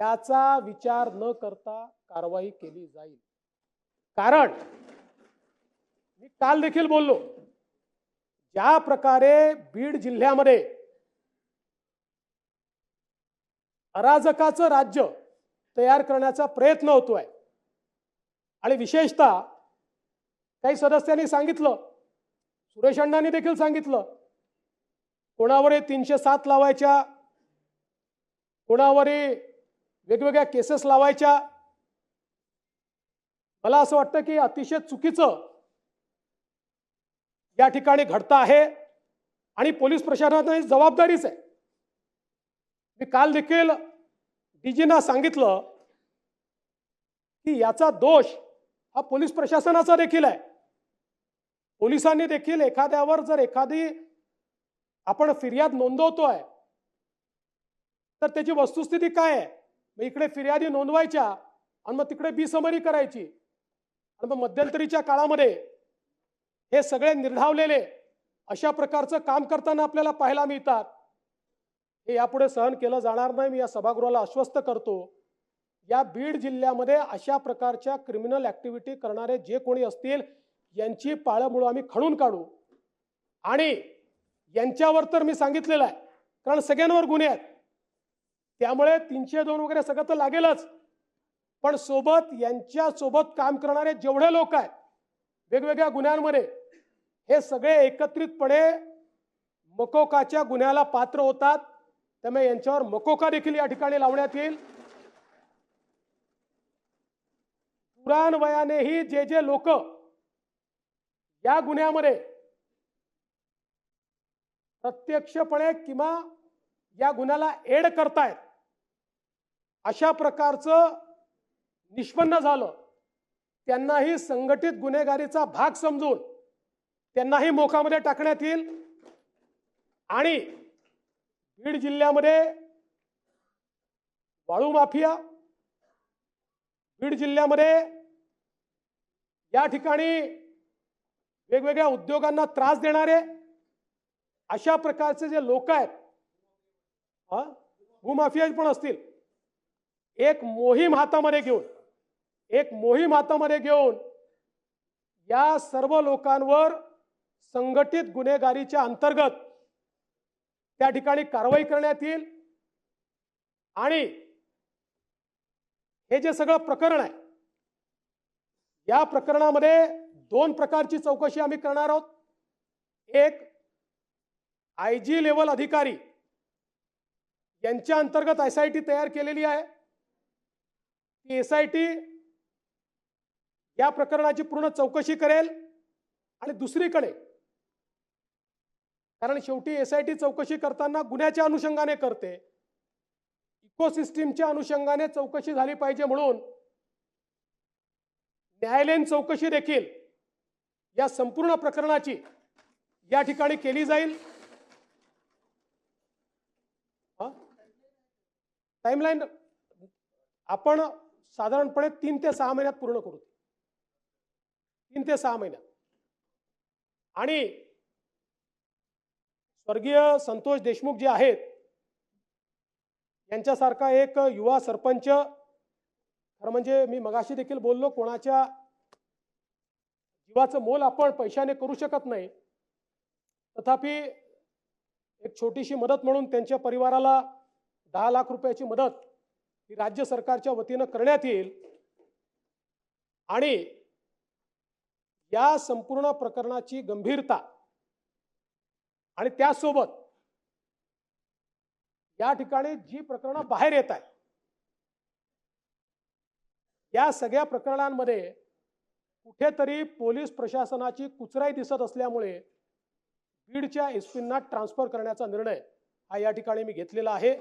याचा विचार न करता कारवाई केली जाईल. कारण मी काल देखील बोललो ज्या प्रकारे बीड जिल्ह्यामध्ये अराजकाचं राज्य तयार करण्याचा प्रयत्न होतोय आणि विशेषतः काही सदस्यांनी सांगितलं सुरेश अण्णांनी देखील सांगितलं कोणावर तीनशे सात लावायच्या कोणावर वेगवेगळ्या केसेस लावायच्या. मला असं वाटतं की अतिशय चुकीचं या ठिकाणी घडतं आहे. आणि पोलीस प्रशासनाची जबाबदारीच आहे. मी काल देखील डीजीना सांगितलं की याचा दोष हा पोलीस प्रशासनाचा देखील आहे. पोलिसांनी देखील एखाद्यावर जर एखादी आपण फिर्याद नोंदवतोय तर त्याची वस्तुस्थिती काय आहे? मग इकडे फिर्यादी नोंदवायच्या आणि मग तिकडे बिसमरी करायची. आणि मग मध्यंतरीच्या काळामध्ये हे सगळे निर्धावलेले अशा प्रकारचं काम करताना आपल्याला पाहायला मिळतात. हे यापुढे सहन केलं जाणार नाही. मी या सभागृहाला आश्वस्त करतो. या बीड जिल्ह्यामध्ये अशा प्रकारच्या क्रिमिनल ऍक्टिव्हिटी करणारे जे कोणी असतील यांची पाळंमुळं आम्ही खणून काढू. आणि यांच्यावर तर मी सांगितलेलं आहे. कारण सगळ्यांवर गुन्हे आहेत. त्यामुळे तीनशे दोन वगैरे सगळं तर लागेलच. पण सोबत यांच्या सोबत काम करणारे जेवढे लोक आहेत वेगवेगळ्या गुन्ह्यांमध्ये हे सगळे एकत्रितपणे मकोकाच्या गुन्ह्याला पात्र होतात. त्यामुळे यांच्यावर मकोका देखील या ठिकाणी लावण्यात येईल. पुराण वयानेही जे जे लोक या गुन्ह्यामध्ये प्रत्यक्षपणे किंवा या गुन्ह्याला एड करतायत अशा प्रकारचं निष्पन्न झालं. त्यांनाही संघटित गुन्हेगारीचा भाग समजून त्यांनाही मोखामध्ये टाकण्यात येईल. आणि बीड जिल्ह्यामध्ये वाळू माफिया बीड जिल्ह्यामध्ये या ठिकाणी वेगवेगळ्या उद्योगांना त्रास देणारे अशा प्रकारचे जे लोक आहेत हा भूमाफिया पण असतील. एक मोहीम हातामध्ये घेऊन एक मोहीम हातामध्ये घेऊन या सर्व लोकांवर संघटित गुन्हेगारीच्या अंतर्गत त्या ठिकाणी कारवाई करण्यात येईल. आणि हे जे सगळं प्रकरण आहे या प्रकरणामध्ये दोन प्रकारची चौकशी आम्ही करणार आहोत. एक आय जी लेवल अधिकारी यांच्या अंतर्गत एस आय टी तयार केलेली आहे. की एस आय टी या प्रकरणाची पूर्ण चौकशी करेल. आणि दुसरीकडे कारण शेवटी एस आय टी चौकशी करताना गुन्ह्याच्या अनुषंगाने करते. इकोसिस्टीमच्या अनुषंगाने चौकशी झाली पाहिजे म्हणून न्यायालयीन चौकशी देखील या संपूर्ण प्रकरणाची या ठिकाणी केली जाईल. टाइमलाईन आपण साधारणपणे तीन ते सहा महिन्यात पूर्ण करू तीन ते सहा महिन्यात. आणि स्वर्गीय संतोष देशमुख जे आहेत यांच्यासारखा एक युवा सरपंच खरं म्हणजे मी मगाशी देखील बोललो कोणाच्या जीवाचं मोल आपण पैशाने करू शकत नाही. तथापि एक छोटीशी मदत म्हणून त्यांच्या परिवाराला दहा लाख रुपयाची मदत ही राज्य सरकारच्या वतीनं करण्यात येईल. आणि या संपूर्ण प्रकरणाची गंभीरता आणि त्यासोबत या ठिकाणी जी प्रकरणं बाहेर येत आहेत या सगळ्या प्रकरणांमध्ये कुठेतरी पोलीस प्रशासनाची कुचराई दिसत असल्यामुळे बीडच्या एस पींना ट्रान्सफर करण्याचा निर्णय हा या ठिकाणी मी घेतलेला आहे.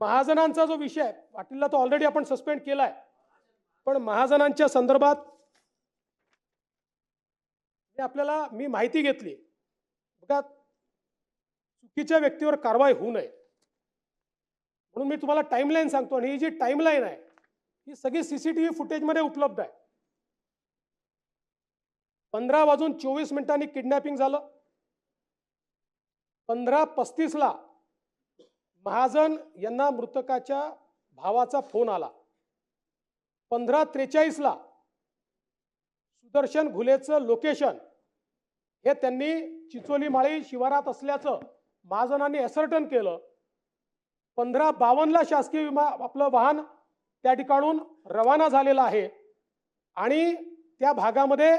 महाजनांचा जो विषय आहे पाटीलला तो ऑलरेडी आपण सस्पेंड केलाय. पण महाजनांच्या संदर्भात आपल्याला मी माहिती घेतली. बघा चुकीच्या व्यक्तीवर कारवाई होऊ नये. म्हणून मी तुम्हाला टाईमलाईन सांगतो आणि ही जी टाईमलाईन आहे ही सगळी सीसीटीव्ही फुटेजमध्ये उपलब्ध आहे. पंधरा वाजून चोवीस मिनिटांनी किडनॅपिंग झालं. पंधरा पस्तीसला महाजन यांना मृतकाच्या भावाचा फोन आला. पंधरा त्रेचाळीसला सुदर्शन घुलेचं लोकेशन हे त्यांनी चिचोली माळी शिवारात असल्याचं महाजनांनी एसर्टन केलं. पंधरा बावन्नला शासकीय विमा आपलं वाहन त्या ठिकाणून रवाना झालेलं आहे. आणि त्या भागामध्ये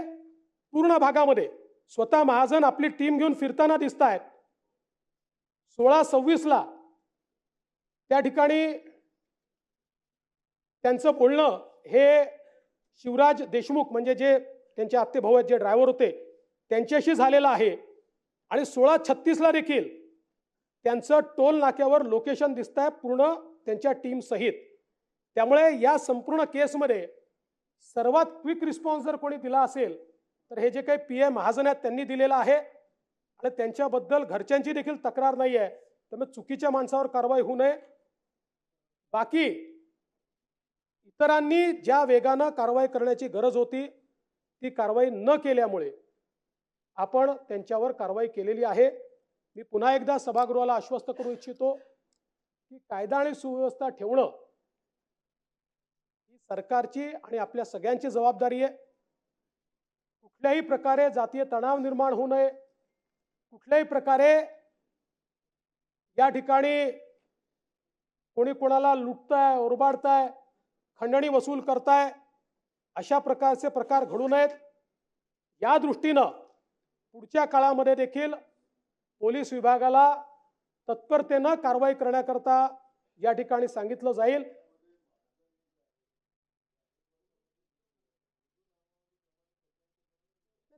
पूर्ण भागामध्ये स्वतः महाजन आपली टीम घेऊन फिरताना दिसत आहेत सोळा सव्वीसला त्या ठिकाणी त्यांचं बोलणं हे शिवराज देशमुख म्हणजे जे त्यांचे आत्ते भाऊ आहेत जे ड्रायव्हर होते त्यांच्याशी झालेलं आहे. आणि सोळा छत्तीसला देखील त्यांचं टोल नाक्यावर लोकेशन दिसत आहे पूर्ण त्यांच्या टीमसहित त्यामुळे या संपूर्ण केसमध्ये सर्वात क्विक रिस्पॉन्स जर कोणी दिला असेल तर हे जे काही पी ए महाजन आहेत त्यांनी दिलेलं आहे. आणि त्यांच्याबद्दल घरच्यांची देखील तक्रार नाही आहे त्यामुळे चुकीच्या माणसावर कारवाई होऊ नये. बाकी इतरांनी ज्या वेगानं कारवाई करण्याची गरज होती ती कारवाई न केल्यामुळे आपण त्यांच्यावर कारवाई केलेली आहे. मी पुन्हा एकदा सभागृहाला आश्वस्त करू इच्छितो की कायदा आणि सुव्यवस्था ठेवणं ही सरकारची आणि आपल्या सगळ्यांची जबाबदारी आहे. कुठल्याही प्रकारे जातीय तणाव निर्माण होऊ नये. कुठल्याही प्रकारे या ठिकाणी कोणी कोणाला लुटताय ओरबाडताय खंडणी वसूल करताय अशा प्रकारचे प्रकार घडू नयेत. या दृष्टीनं पुढच्या काळामध्ये देखील पोलीस विभागाला तत्परतेनं कारवाई करण्याकरता या ठिकाणी सांगितलं जाईल.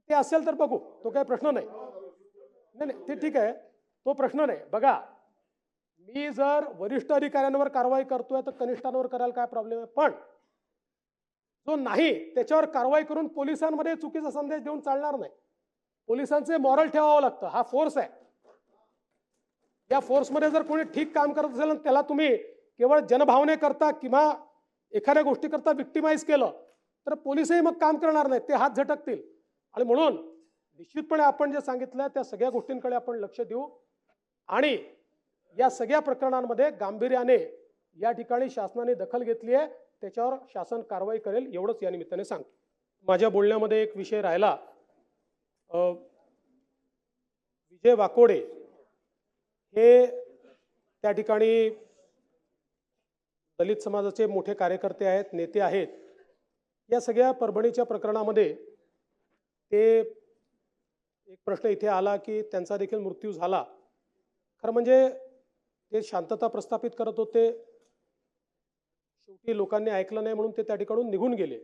ते असेल तर बघू तो काही प्रश्न नाही. नाही नाही ते ठीक आहे. तो प्रश्न नाही. बघा मी जर वरिष्ठ अधिकाऱ्यांवर कारवाई करतोय तर कनिष्ठांवर करायला काय प्रॉब्लेम आहे? पण जो नाही त्याच्यावर कारवाई करून पोलिसांमध्ये चुकीचा संदेश देऊन चालणार नाही. पोलिसांचे मॉरल ठेवावं लागतं. हा फोर्स आहे. या फोर्समध्ये जर कोणी ठीक काम करत असेल त्याला तुम्ही केवळ जनभावने करता किंवा एखाद्या गोष्टी करता विक्टिमाइज केलं तर पोलिसही मग काम करणार नाही. ते हात झटकतील. आणि म्हणून निश्चितपणे आपण जे सांगितलं त्या सगळ्या गोष्टींकडे आपण लक्ष देऊ. आणि या सगळ्या प्रकरणांमध्ये गांभीर्याने या ठिकाणी शासनाने दखल घेतली आहे. त्याच्यावर शासन कारवाई करेल एवढंच या निमित्ताने सांगतो. माझ्या बोलण्यामध्ये एक विषय राहिला. विजय वाकोडे हे त्या ठिकाणी दलित समाजाचे मोठे कार्यकर्ते आहेत नेते आहेत. या सगळ्या परभणीच्या प्रकरणामध्ये ते एक प्रश्न इथे आला की त्यांचा देखील मृत्यू झाला. खरं म्हणजे ते शांतता प्रस्थापित करत होते. शेवटी लोकांनी ऐकलं नाही म्हणून ते त्या ठिकाणून निघून गेले.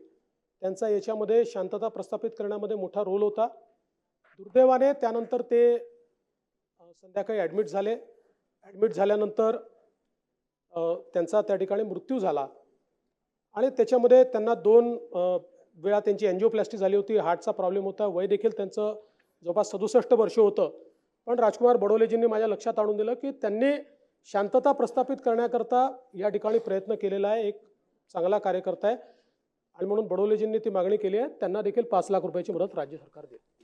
त्यांचा याच्यामध्ये शांतता प्रस्थापित करण्यामध्ये मोठा रोल होता. दुर्दैवाने त्यानंतर ते संध्याकाळी ॲडमिट झाले. ॲडमिट झाल्यानंतर त्यांचा त्या ठिकाणी मृत्यू झाला. आणि त्याच्यामध्ये त्यांना दोन वेळा त्यांची एन्जिओप्लॅस्टी झाली होती. हार्टचा प्रॉब्लेम होता. वय देखील त्यांचं जवळपास सदुसष्ट वर्ष होतं. पण राजकुमार बडोलेजींनी माझ्या लक्षात आणून दिलं की त्यांनी शांतता प्रस्थापित करण्याकरता या ठिकाणी प्रयत्न केलेला आहे. एक चांगला कार्यकर्ता आहे. आणि म्हणून बडोलेजींनी ती मागणी केली आहे. त्यांना देखील पाच लाख रुपयाची मदत राज्य सरकार देईल.